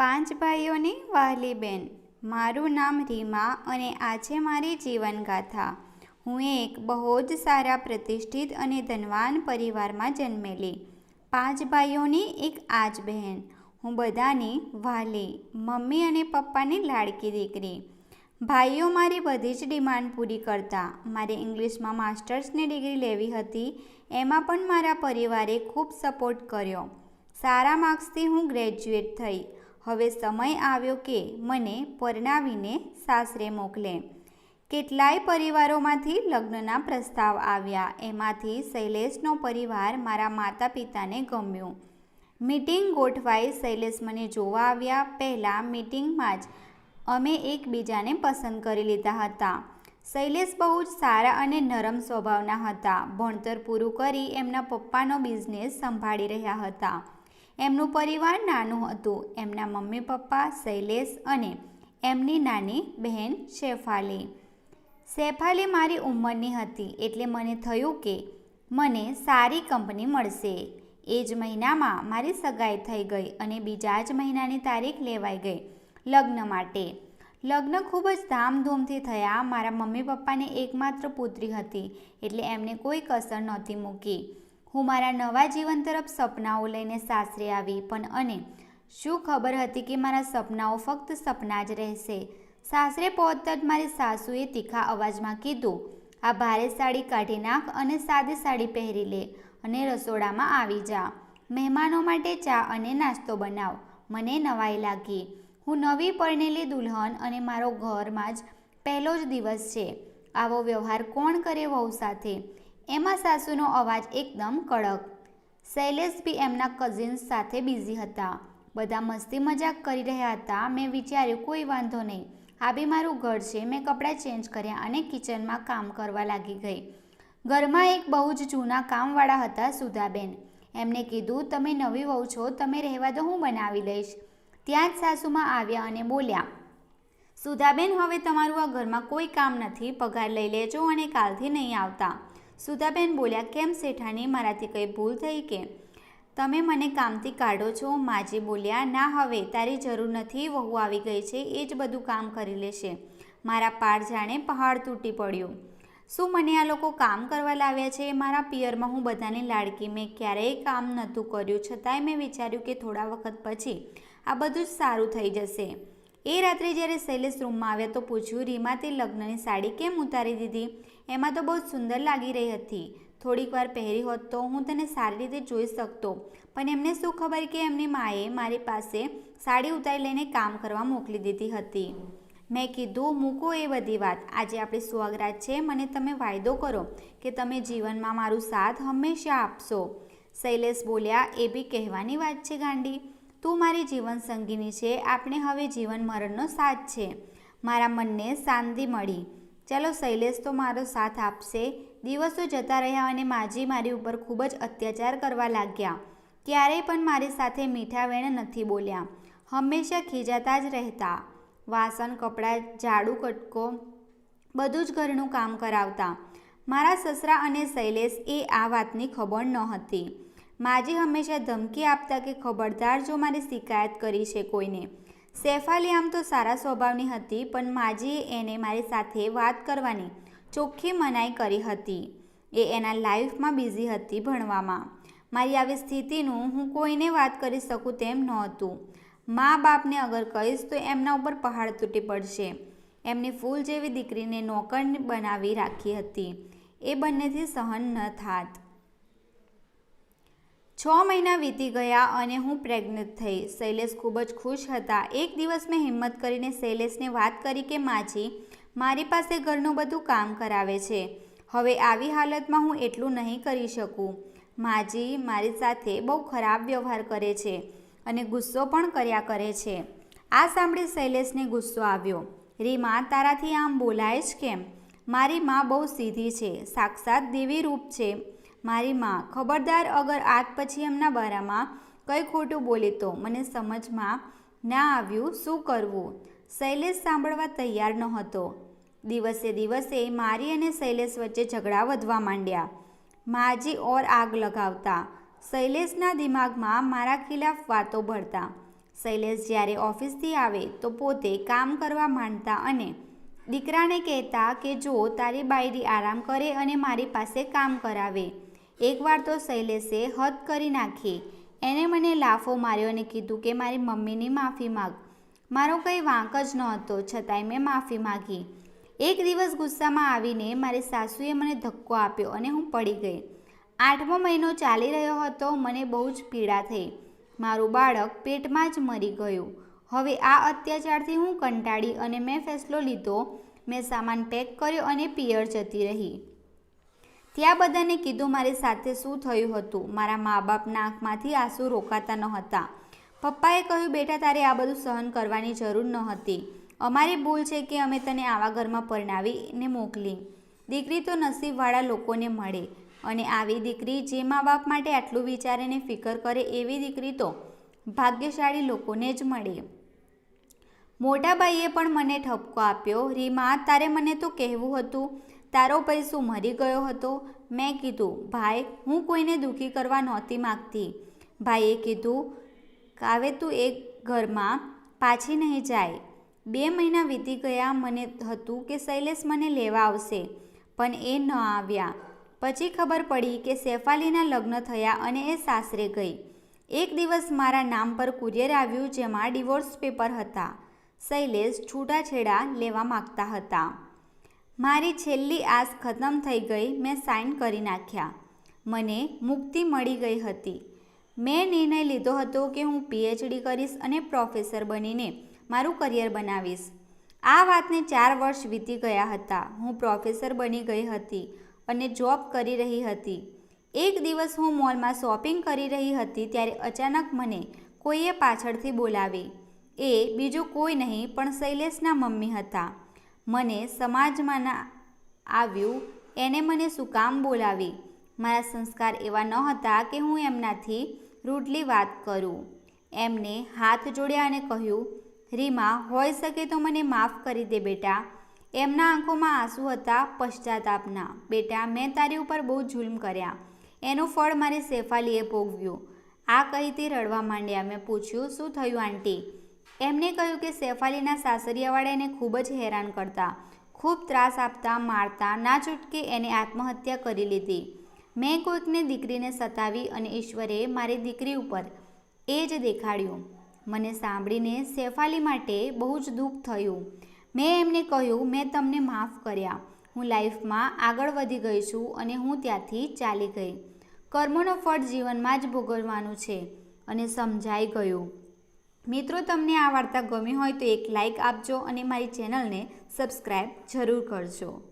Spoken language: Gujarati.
પાંચ ભાઈઓની વહાલી બેન મારું નામ રીમા અને આ છે મારી જીવનગાથા. હું એક બહુ જ સારા પ્રતિષ્ઠિત અને ધનવાન પરિવારમાં જન્મેલી. પાંચ ભાઈઓની એક આજ બહેન. હું બધાની વાલી, મમ્મી અને પપ્પાની લાડકી દીકરી. ભાઈઓ મારી બધી જ ડિમાન્ડ પૂરી કરતા. મારે ઇંગ્લિશમાં માસ્ટર્સની ડિગ્રી લેવી હતી. એમાં પણ મારા પરિવારે ખૂબ સપોર્ટ કર્યો. સારા માર્ક્સથી હું ગ્રેજ્યુએટ થઈ. હવે સમય આવ્યો કે મને પરણાવીને સાસરે મોકલે. કેટલાય પરિવારોમાંથી લગ્નના પ્રસ્તાવ આવ્યા. એમાંથી શૈલેષનો પરિવાર મારા માતા પિતાને ગમ્યું. મીટિંગ ગોઠવાઈ શૈલેષ મને જોવા આવ્યા. પહેલાં મીટિંગમાં જ અમે એકબીજાને પસંદ કરી લીધા હતા. શૈલેષ બહુ જ સારા અને નરમ સ્વભાવના હતા. ભણતર પૂરું કરી એમના પપ્પાનો બિઝનેસ સંભાળી રહ્યા હતા. એમનું પરિવાર નાનું હતું. એમના મમ્મી પપ્પા શૈલેષ અને એમની નાની બહેન શેફાલી. શેફાલી મારી ઉંમરની હતી એટલે મને થયું કે મને સારી કંપની મળશે. એ જ મહિનામાં મારી સગાઈ થઈ ગઈ અને બીજા જ મહિનાની તારીખ લેવાઈ ગઈ લગ્ન માટે. લગ્ન ખૂબ જ ધામધૂમથી થયા. મારા મમ્મી પપ્પાને એકમાત્ર પુત્રી હતી એટલે એમને કોઈ કસર નહોતી મૂકી. હું મારા નવા જીવન તરફ સપનાઓ લઈને સાસરે આવી પણ અને શું ખબર હતી કે મારા સપનાઓ ફક્ત સપના જ રહેશે? સાસરે પહોંચતા જ મારી સાસુએ તીખા અવાજમાં કીધું, આ ભારે સાડી કાઢી નાખ અને સાદી સાડી પહેરી લે અને રસોડામાં આવી જા. મહેમાનો માટે ચા અને નાસ્તો બનાવ. મને નવાઈ લાગી. હું નવી પરણેલી દુલ્હન અને મારો ઘરમાં જ પહેલો જ દિવસ છે. આવો વ્યવહાર કોણ કરે વહુ સાથે? એમાં સાસુનો અવાજ એકદમ કડક. શૈલેષ બી એમના કઝિન્સ સાથે બિઝી હતા. બધા મસ્તી મજાક કરી રહ્યા હતા. મેં વિચાર્યું, કોઈ વાંધો નહીં. આ બી મારું ઘર છે. મેં કપડાં ચેન્જ કર્યા અને કિચનમાં કામ કરવા લાગી ગઈ. ઘરમાં એક બહુ જ જૂના કામવાળા હતા સુધાબેન. એમને કીધું, તમે નવી વહુ છો. તમે રહેવા દો, હું બનાવી લઈશ. ત્યાં જ સાસુમાં આવ્યા અને બોલ્યા, સુધાબેન, હવે તમારું આ ઘરમાં કોઈ કામ નથી. પગાર લઈ લેજો અને કાલથી નહીં આવતા. સુધાબેન બોલ્યા, કેમ શેઠાણી, મારાથી કંઈ ભૂલ થઈ કે? તમે મને કામથી કાઢો છો? માજી બોલ્યા, ના હવે, તારી જરૂર નથી, વહુ આવી ગઈ છે, એ જ બધું કામ કરી લેશે. મારા પાર જાણે પહાડ તૂટી પડ્યું. શું મને આ લોકો કામ કરવા લાવ્યા છે? મારા પિયરમાં હું બધાની લાડકી મેં ક્યારેય કામ નહોતું કર્યું, છતાંય મેં વિચાર્યું કે થોડા વખત પછી આ બધું જ સારું થઈ જશે. એ રાત્રે જ્યારે શૈલેષ રૂમમાં આવ્યા તો પૂછ્યું, રીમા, તે લગ્નની સાડી કેમ ઉતારી દીધી? એમાં તો બહુ સુંદર લાગી રહી હતી. થોડીક વાર પહેરી હોત તો હું તેને સારી રીતે જોઈ શકતો. પણ એમને શું ખબર કે એમની માએ મારી પાસે સાડી ઉતારી લઈને કામ કરવા મોકલી દીધી હતી? મેં કીધું, મૂકો એ બધી વાત. આજે આપણી સુહાગરાત છે. મને તમે વાયદો કરો કે તમે જીવનમાં મારું સાથ હંમેશા આપશો. શૈલેષ બોલ્યા, એ બી કહેવાની વાત છે ગાંડી. તું મારી જીવન સંગીની છે, આપણે હવે જીવન મરણનો સાથ છે. મારા મનને શાંતિ મળી. ચાલો શૈલેષ તો મારો સાથ આપશે. દિવસો જતા રહ્યા અને માજી મારી ઉપર ખૂબ જ અત્યાચાર કરવા લાગ્યા. ક્યારેય પણ મારી સાથે મીઠા વેણ નથી બોલ્યા. હંમેશા ખીજાતા જ રહેતા. વાસણ, કપડાં, ઝાડુ, કટકો, બધું જ ઘરનું કામ કરાવતા. મારા સસરા અને શૈલેષ એ આ વાતની ખબર નહોતી માજી હંમેશા ધમકી આપતા કે ખબરદાર જો મારી શિકાયત કરી છે કોઈને. શેફાલી આમ તો સારા સ્વભાવની હતી, પણ માજીએ એને મારી સાથે વાત કરવાની ચોખ્ખી મનાઈ કરી હતી. એ એના લાઈફમાં બિઝી હતી ભણવામાં. મારી આવી સ્થિતિનું હું કોઈને વાત કરી શકું તેમ નહોતું. મા બાપને અગર કહીશ તો એમના ઉપર પહાડ તૂટી પડશે. એમની ફૂલ જેવી દીકરીને નોકર બનાવી રાખી હતી. એ બંનેથી સહન ન થાત. છ મહિના વીતી ગયા અને હું પ્રેગ્નન્ટ થઈ. શૈલેષ ખૂબ જ ખુશ હતા. એક દિવસ મેં હિંમત કરીને શૈલેષને વાત કરી કે, માજી, મારી પાસે ઘરનું બધું કામ કરાવે છે. હવે આવી હાલતમાં હું એટલું નહીં કરી શકું. માજી, મારી સાથે બહુ ખરાબ વ્યવહાર કરે છે અને ગુસ્સો પણ કર્યા કરે છે. આ સાંભળી શૈલેષને ગુસ્સો આવ્યો. રીમા, તારાથી આમ બોલાય જ કેમ? મારી મા બહુ સીધી છે, સાક્ષાત દેવી રૂપ છે. મારી માં, ખબરદાર અગર આજ પછી એમના બારામાં કંઈ ખોટું બોલે તો મને સમજમાં ના આવ્યું શું કરવું? શૈલેષ સાંભળવા તૈયાર નહોતો. દિવસે દિવસે મારી અને શૈલેષ વચ્ચે ઝઘડા વધવા માંડ્યા. માજી ઓર આગ લગાવતા. શૈલેષના દિમાગમાં મારા ખિલાફ વાતો ભરતા શૈલેષ જ્યારે ઓફિસથી આવે તો પોતે કામ કરવા માંડતા અને દીકરાને કહેતા કે જો તારી બાયરી આરામ કરે અને મારી પાસે કામ કરાવે એકવાર તો શૈલેષે હદ કરી નાખી. એણે મને લાફો માર્યો અને કીધું કે મારી મમ્મીની માફી માગ. મારો કંઈ વાંક જ નહોતો, છતાંય મેં માફી માગી. એક દિવસ ગુસ્સામાં આવીને મારી સાસુએ મને ધક્કો આપ્યો અને હું પડી ગઈ. આઠમો મહિનો ચાલી રહ્યો હતો, મને બહુ જ પીડા થઈ. મારું બાળક પેટમાં જ મરી ગયું. હવે આ અત્યાચારથી હું કંટાળી અને મેં ફેસલો લીધો. મેં સામાન પેક કર્યો અને પિયર જતી રહી. ત્યાં બધાને કીધું, મારી સાથે શું થયું હતું? મારા મા બાપના આંખમાંથી આંસુ રોકાતા ન હતા પપ્પાએ કહ્યું, બેટા, તારે આ બધું સહન કરવાની જરૂર ન હતી અમારી ભૂલ છે કે અમે તને આવા ઘરમાં પરણાવીને મોકલી. દીકરી તો નસીબવાળા લોકોને મળે. અને આવી દીકરી જે મા બાપ માટે આટલું વિચારીને ફિકર કરે, એવી દીકરી તો ભાગ્યશાળી લોકોને જ મળે. મોટાભાઈએ પણ મને ઠપકો આપ્યો, રીમા, તારે મને તો કહેવું હતું તારો પૈસો મરી ગયો હતો. મેં કીધું, ભાઈ, હું કોઈને દુઃખી કરવા નહોતી માગતી. ભાઈએ કીધું, કાવે તું એક ઘરમાં પાછી નહીં જાય. બે મહિના વીતી ગયા, મને હતું કે શૈલેષ મને લેવા આવશે, પણ એ ન આવ્યા. પછી ખબર પડી કે શેફાલીના લગ્ન થયા અને એ સાસરે ગઈ. એક દિવસ મારા નામ પર કુરિયર આવ્યું, જેમાં ડિવોર્સ પેપર હતા. શૈલેષ છૂટાછેડા લેવા માગતા હતા. મારી છેલ્લી આસ ખતમ થઈ ગઈ, મેં સાઇન કરી નાખ્યા. મને મુક્તિ મળી ગઈ હતી. મેં નિર્ણય લીધો હતો કે હું પીએચડી કરીશ અને પ્રોફેસર બનીને મારું કરિયર બનાવીશ. આ વાતને ચાર વર્ષ વીતી ગયા હતા. હું પ્રોફેસર બની ગઈ હતી અને જોબ કરી રહી હતી. એક દિવસ હું મોલમાં શોપિંગ કરી રહી હતી ત્યારે અચાનક મને કોઈએ પાછળથી બોલાવી. એ બીજું કોઈ નહીં પણ શૈલેષના મમ્મી હતા. મને સમાજમાં આવ્યું, એને મને શું કામ બોલાવી? મારા સંસ્કાર એવા ન હતા કે હું એમનાથી રૂડલી વાત કરું. એમને હાથ જોડ્યા અને કહ્યું, રીમા હોઈ શકે તો મને માફ કરી દે બેટા. એમના આંખોમાં આંસુ હતા પશ્ચાતાપના. બેટા, મેં તારી ઉપર બહુ જુલ્મ કર્યા. એનું ફળ મારી શેફાલીએ ભોગવ્યું. આ કહી તે રડવા માંડ્યા. મેં પૂછ્યું, શું થયું, આંટી? એમને કહ્યું કે સેફાલીના સાસરિયાવાળા એને ખૂબ જ હેરાન કરતા, ખૂબ ત્રાસ આપતા, મારતા, ના છૂટકે એને આત્મહત્યા કરી લીધી. મેં કોઈકને દીકરીને સતાવી અને ઈશ્વરે મારી દીકરી ઉપર એ જ દેખાડ્યું. મને સાંભળીને સેફાલી માટે બહુ જ દુઃખ થયું. મેં એમને કહ્યું, મેં તમને માફ કર્યા. હું લાઈફમાં આગળ વધી ગઈ છું અને હું ત્યાંથી ચાલી ગઈ. કર્મોનો ફળ જીવનમાં જ ભોગવવાનું છે. અને સમજાઈ ગયું. મિત્રો, તમને આ વાર્તા ગમી હોય તો એક લાઈક આપજો અને મારી ચેનલને સબસ્ક્રાઈબ જરૂર કરજો.